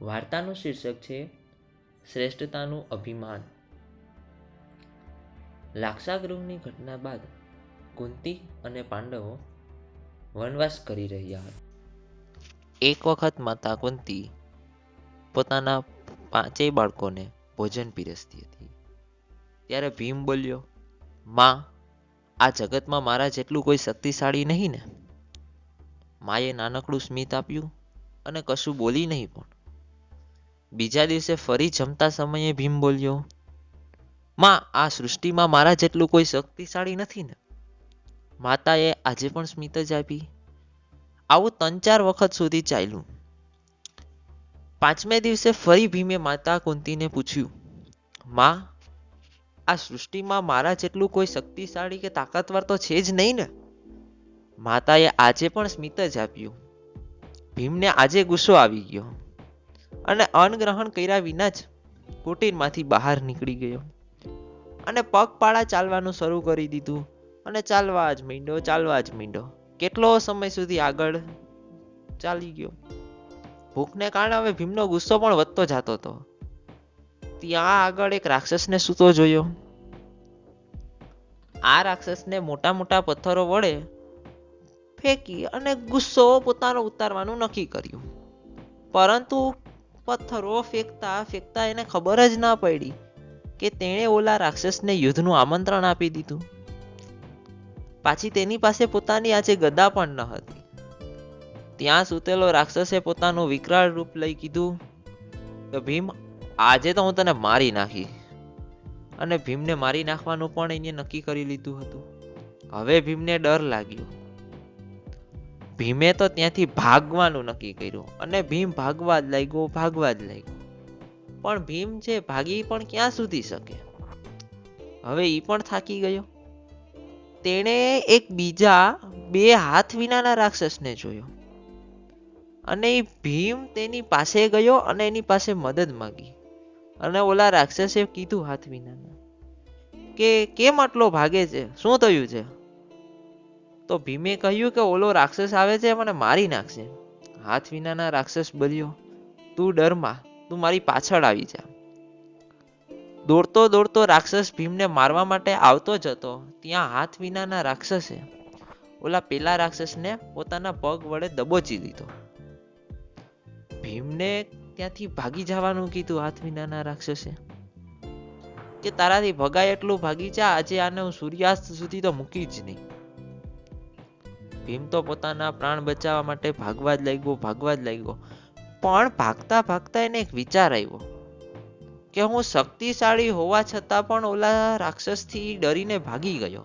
વાર્તાનું શીર્ષક છે, શ્રેષ્ઠતાનું અભિમાન. લાક્ષાગૃહની ઘટના બાદ કુંતી અને પાંડવો વનવાસ કરી રહ્યા હતા. એક વખત માતા કુંતી પોતાના પાંચેય બાળકોને ભોજન પીરસતી હતી. ત્યારે ભીમ બોલ્યો, માં, આ જગતમાં મારા જેટલું કોઈ શક્તિશાળી નહીં ને? માએ નાનકડું સ્મિત આપ્યું અને કશું બોલી નહીં પણ. બીજા દિવસે ફરી જમતા સમયે ભીમ બોલ્યો, માં, આ સૃષ્ટિમાં મારા જેટલું કોઈ શક્તિશાળી નથી ને? માતાએ આજે પણ સ્મિત જ આપી, આવું ત્રણ ચાર વખત સુધી ચાલ્યું. પાંચમે દિવસે ફરી ભીમે માતા કુંતીને પૂછ્યું, માં, આ સૃષ્ટિમાં મારા જેટલું કોઈ શક્તિશાળી કે તાકાતવર તો છે જ નહીં ને? માતાએ આજે પણ સ્મિત જ આપ્યું. ભીમને આજે ગુસ્સો આવી ગયો. અને અનગ્રહણ કર્યા વિના જ કુટીરમાંથી બહાર નીકળી ગયો. અને પગપાળા ચાલવાનું શરૂ કરી દીધું. અને ચાલવા જ મીંડો, ચાલવા જ મીંડો. કેટલો સમય સુધી આગળ ચાલી ગયો? ભૂખને કારણે હવે ભીમનો ગુસ્સો પણ વધતો જતો હતો. ત્યાં આગળ એક રાક્ષસને સૂતો જોયો. આ રાક્ષસને મોટા મોટા પથ્થરો વડે ફેંકી અને ગુસ્સો પોતાનો ઉતારવાનું નક્કી કર્યું. પરંતુ પથ્થરો ફેંકતા ફેંકતા એને ખબર જ ના પડી કે તેણે ઓલા રાક્ષસને યુદ્ધનું આમંત્રણ આપી દીધું. પાછી તેની પાસે પોતાની આજે ગદા પણ ન હતી. ત્યાં સૂતેલો રાક્ષસે પોતાનું વિકરાળ રૂપ લઈ કીધું કે, ભીમ, આજે તો હું તને મારી નાખી અને ભીમને મારી નાખવાનું પણ એને નક્કી કરી લીધું હતું. હવે ભીમને ડર લાગ્યો. ભીમે તો ત્યાંથી ભાગવાનું નક્કી કર્યું અને ભીમ ભાગવા જ લાગ્યો, ભાગવા જ લાગ્યો. પણ ભીમ છે ભાગી પણ ક્યાં સુધી શકે? હવે એ પણ થાકી ગયો. તેણે એક બીજા બે હાથ વિનાના રાક્ષસને જોયો. અને એ ભીમ તેની પાસે ગયો અને એની પાસે મદદ માંગી. અને ઓલા રાક્ષસે કીધું હાથ વિનાના કે, કેમ આટલો ભાગે છે? શું થયું છે? તો ભીમે કહ્યું કે, ઓલો રાક્ષસ આવે છે, મને મારી નાખશે. હાથ વિનાના રાક્ષસ બોલ્યો, તું ડરમાં તું મારી પાછળ આવી જા. દોડતો દોડતો રાક્ષસ ભીમને મારવા માટે આવતો જ હતો. ત્યાં હાથ વિનાના રાક્ષસે ઓલા પેલા રાક્ષસને પોતાના પગ વડે દબોચી દીધો. ભીમને ત્યાંથી ભાગી જવાનું કીધું હાથ વિનાના રાક્ષસે, કે તારાથી ભગાય એટલું ભાગી જા, આજે આને હું સૂર્યાસ્ત સુધી તો મૂકી જ નહીં. ભીમ તો પોતાના પ્રાણ બચાવવા માટે ભાગવા જ લાગ્યો, ભાગવા જ લાગ્યો. પણ ભાગતા ભાગતા એને એક વિચાર આવ્યો કે હું શક્તિશાળી હોવા છતાં પણ ઓલા રાક્ષસથી ડરીને ભાગી ગયો.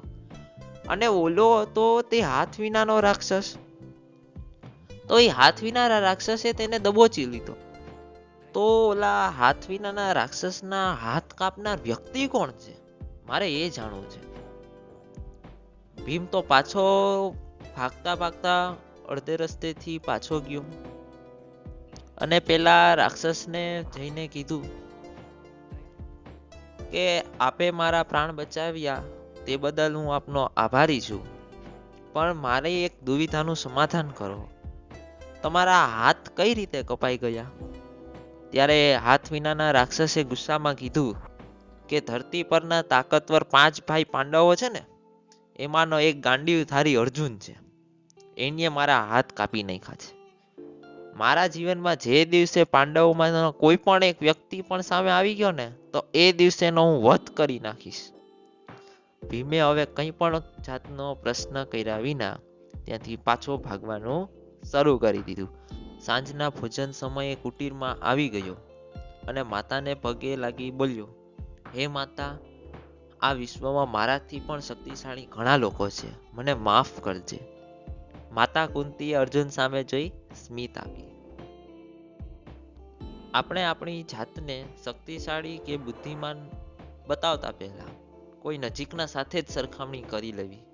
અને ઓલો હતો તે હાથ વિનાનો રાક્ષસ. તો એ હાથ વિનાના રાક્ષસે તેને દબોચી લીધો. તો ઓલા હાથ વિનાના રાક્ષસના હાથ કાપનાર વ્યક્તિ કોણ છે? મારે એ જાણવું છે. ભીમ તો પાછો ભાગતા ભાગતા અડધે રસ્તેથી પાછો ગયો અને પેલા રાક્ષસને જઈને કીધું કે, આપે મારા પ્રાણ બચાવ્યા, તે બદલ હું આપનો આભારી છું. પણ મારે એક દુવિધાનું સમાધાન કરો. તમારા હાથ કઈ રીતે કપાઈ ગયા? ત્યારે હાથ વિનાના રાક્ષસે ગુસ્સામાં કીધું કે, ધરતી પરના તાકતવર પાંચ ભાઈ પાંડવો છે ને, એમાંનો એક ગાંડી ધારી અર્જુન છે. એને મારા હાથ કાપી નાખ્યા છે. મારા જીવનમાં જે દિવસે પાંડવોમાં કોઈ પણ એક વ્યક્તિ પણ સામે આવી ગયો ને, તો એ દિવસેનો હું વધ કરી નાખીશ. ભીમે હવે કંઈ પણ જાતનો પ્રશ્ન કર્યા વિના ત્યાંથી પાછો ભાગવાનું શરૂ કરી દીધું. સાંજના ભોજન સમયે કુટીરમાં આવી ગયો અને માતાને પગે લાગી બોલ્યો, હે માતા, આ વિશ્વમાં મારાથી પણ શક્તિશાળી ઘણા લોકો છે. મને માફ કરજે. માતા કુંતીએ અર્જુન સામે જોઈ સ્મિત આપી આપણે આપણી જાતને શક્તિશાળી કે બુદ્ધિમાન બતાવતા પહેલા કોઈ નજીકના સાથે જ સરખામણી કરી લેવી.